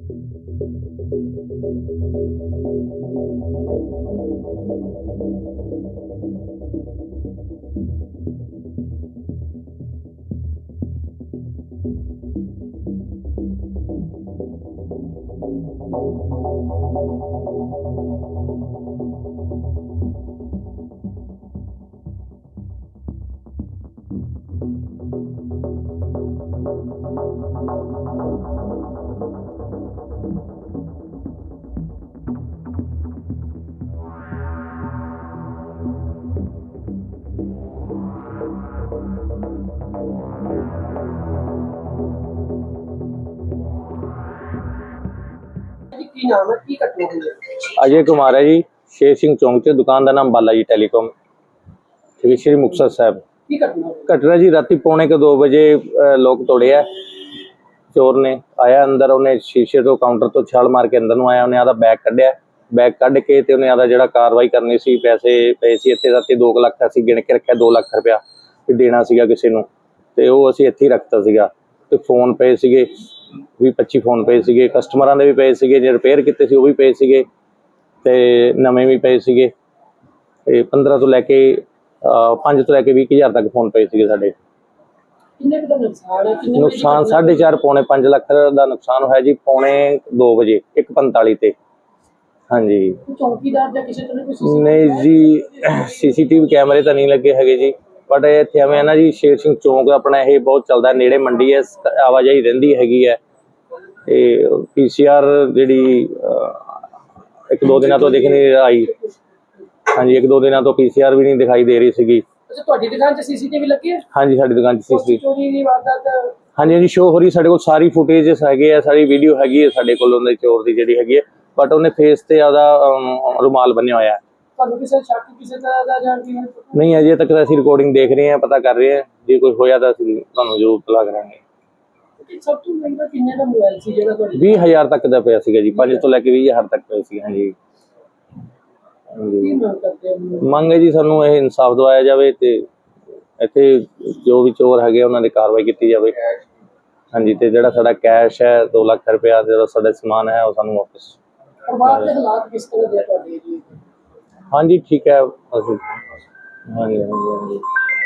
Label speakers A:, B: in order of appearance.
A: ਜੀ ਕੀ ਨਾਮ ਹੈ?
B: ਅਜੇ ਕੁਮਾਰ ਹੈ ਜੀ ਸ਼ੇਰ ਸਿੰਘ ਚੌਂਕ 'ਚ ਦੁਕਾਨ ਦਾ ਨਾਮ ਬਾਲਾ ਜੀ ਟੈਲੀਕਾਮ। ਸ੍ਰੀ ਸ਼੍ਰੀ ਮੁਕਤਸਰ ਸਾਹਿਬ।
A: ਕੀ ਘਟਨਾ
B: ਘਟਨਾ ਜੀ ਰਾਤੀ ਪੌਣੇ ਕੁ 2 ਵਜੇ ਲੋਕ ਤੋੜਿਆ। ਚੋਰ ਨੇ ਆਇਆ ਅੰਦਰ ਉਹਨੇ ਸ਼ੀਸ਼ੇ ਤੋਂ ਕਾਊਂਟਰ ਤੋਂ ਛਾਲ ਮਾਰ ਕੇ ਅੰਦਰ ਨੂੰ ਆਇਆ। ਉਹਨੇ ਆਦਾ ਬੈਗ ਕੱਢਿਆ। ਬੈਗ ਕੱਢ ਕੇ ਤੇ ਉਹਨੇ ਆਦਾ ਜਿਹੜਾ ਕਾਰਵਾਈ ਕਰਨੀ ਸੀ ਪੈਸੇ ਪਏ ਸੀ ਇੱਥੇ ਰਾਤੀ 2 ਲੱਖ ਅਸੀਂ ਗਿਣ ਕੇ ਰੱਖਿਆ 2 ਲੱਖ ਰੁਪਇਆ। ਵੀ ਦੇਣਾ ਸੀਗਾ ਕਿਸੇ ਨੂੰ। ਤੇ ਉਹ ਅਸੀਂ ਇੱਥੇ ਹੀ ਰੱਖਤਾ ਸੀਗਾ। ਤੇ ਫੋਨ ਪਏ ਸੀਗੇ ਵੀ 25 ਫੋਨ ਪਏ ਸੀਗੇ। ਕਸਟਮਰਾਂ ਦੇ ਵੀ ਪਏ ਸੀਗੇ ਜੇ ਰਿਪੇਅਰ ਕੀਤੇ ਸੀ ਉਹ ਵੀ ਪਏ ਸੀਗੇ। ਤੇ ਨਵੇਂ ਵੀ ਪਏ ਸੀਗੇ। ਤੇ 15 ਤੋਂ ਲੈ ਕੇ 5 ਤੋਂ ਲੈ ਕੇ 20000 ਤੱਕ ਫੋਨ ਪਏ ਸੀਗੇ ਸਾਡੇ।
A: ਕਿੰਨੇ ਕੁ ਦਾ ਨੁਕਸਾਨ ਹੈ? ਕਿੰਨੇ ਵਜੇ ਦੀ
B: ਨੁਕਸਾਨ
A: ਘਟਨਾ
B: 4.5 ਪੌਣੇ 5 ਲੱਖ ਦਾ ਨੁਕਸਾਨ ਹੋਇਆ ਜੀ ਪੌਣੇ 2 ਵਜੇ 1:45 ਤੇ। ਹਾਂਜੀ।
A: ਕੋਈ ਚੌਕੀਦਾਰ ਜਾਂ ਕਿਸੇ ਤਰ੍ਹਾਂ ਕੋਈ CCTV
B: ਨਹੀਂ ਜੀ ਸੀਸੀਟੀਵੀ ਕੈਮਰੇ ਤਾਂ ਨਹੀਂ ਲੱਗੇ ਹੈਗੇ ਜੀ। ਬਟ ਇੱਥੇ ਐਵੇਂ ਨਾ ਜੀ ਸ਼ੇਰ ਸਿੰਘ ਚੌਂਕ ਆਪਣਾ ਇਹ ਬਹੁਤ ਚੱਲਦਾ ਨੇੜੇ ਮੰਡੀ ਹੈ ਆਵਾਜਾਈ ਰਹਿੰਦੀ ਹੈਗੀ ਹੈ। ਤੇ ਪੀਸੀਆਰ ਜਿਹੜੀ ਇੱਕ ਦੋ ਦਿਨਾਂ ਤੋਂ ਦਿਖ ਨਹੀਂ ਆਈ। ਹਾਂਜੀ ਇੱਕ ਦੋ ਦਿਨਾਂ ਤੋਂ ਪੀਸੀਆਰ ਵੀ ਨਹੀਂ ਦਿਖਾਈ ਦੇ ਰਹੀ ਸੀਗੀ।
A: ਅੱਛਾ ਤੁਹਾਡੀ ਦੁਕਾਨ 'ਚ ਸੀਸੀਟੀਵੀ ਲੱਗੀ ਹੈ?
B: ਹਾਂਜੀ ਸਾਡੀ ਦੁਕਾਨ 'ਚ ਸੀਸੀਟੀਵੀ
A: ਚੋਰੀ ਦੀ ਵਾਰਦਾਤ
B: ਹਾਂਜੀ ਹਾਂਜੀ ਸ਼ੋ ਹੋ ਰਹੀ ਸਾਡੇ ਕੋਲ ਸਾਰੀ ਫੁਟੇजेस ਹੈਗੇ ਆ ਸਾਰੀ ਵੀਡੀਓ ਹੈਗੀ ਹੈ ਸਾਡੇ ਕੋਲ ਉਹਦੇ ਚੋਰ ਦੀ ਜਿਹੜੀ ਹੈਗੀ ਹੈ। ਬਟ ਉਹਨੇ ਫੇਸ ਤੇ ਆਦਾ ਰੁਮਾਲ ਬੰਨਿਆ ਹੋਇਆ ਹੈ।
A: ਤੁਹਾਨੂੰ ਕਿਸੇ ਸ਼ੱਕ ਕਿਸੇ ਤਰ੍ਹਾਂ ਦਾ ਜਾਂ ਕਿਵੇਂ?
B: ਨਹੀਂ ਅਜੇ ਤੱਕ ਤਾਂ ਅਸੀਂ ਰਿਕਾਰਡਿੰਗ ਦੇਖ ਰਹੇ ਹਾਂ ਪਤਾ ਕਰ ਰਹੇ ਹਾਂ। ਜੇ ਕੋਈ ਹੋਇਆ ਤਾਂ ਅਸੀਂ ਤੁਹਾਨੂੰ ਜ਼ਰੂਰ ਇਤਲਾਹ ਕਰਾਂਗੇ।
A: ਸਭ ਤੋਂ ਮਹਿੰਗਾ ਕਿੰਨੇ ਦਾ ਮੋਬਾਈਲ ਸੀ ਜਿਹੜਾ ਤੁਹਾਡੇ
B: 20000 ਤੱਕ ਦਾ ਪਿਆ ਸੀਗਾ ਜੀ 5 ਤੋਂ ਲੈ ਕੇ 20000 ਤੱਕ ਪਿਆ ਸੀ ਹਾਂਜੀ।
A: ਕੀ ਮੰਗ ਕਰਦੇ ਹੋ?
B: ਮੰਗ ਹੈ ਜੀ ਸਾਨੂੰ ਇਹ ਇਨਸਾਫ ਦਿਵਾਇਆ ਜਾਵੇ ਤੇ ਇੱਥੇ ਜੋ ਵੀ ਚੋਰ ਹੈਗੇ ਉਹਨਾਂ ਦੀ ਕਾਰਵਾਈ ਕੀਤੀ ਜਾਵੇ। ਹਾਂਜੀ ਤੇ ਜਿਹੜਾ ਸਾਡਾ ਕੈਸ਼ ਹੈ 2 ਲੱਖ ਰੁਪਇਆ ਜਿਹੜਾ ਸਾਡਾ ਸਮਾਨ ਹੈ ਉਹ ਸਾਨੂੰ ਵਾਪਸ
A: ਪਰਿਵਾਰ ਦੇ ਹਾਲਾਤ ਕਿਸ ਤਰ੍ਹਾਂ ਦੇ ਤੁਹਾਡੇ ਜੀ?
B: ਹਾਂਜੀ ਠੀਕ ਹੈ ਅਸੀਂ ਹਾਂਜੀ ਹਾਂਜੀ ਹਾਂਜੀ।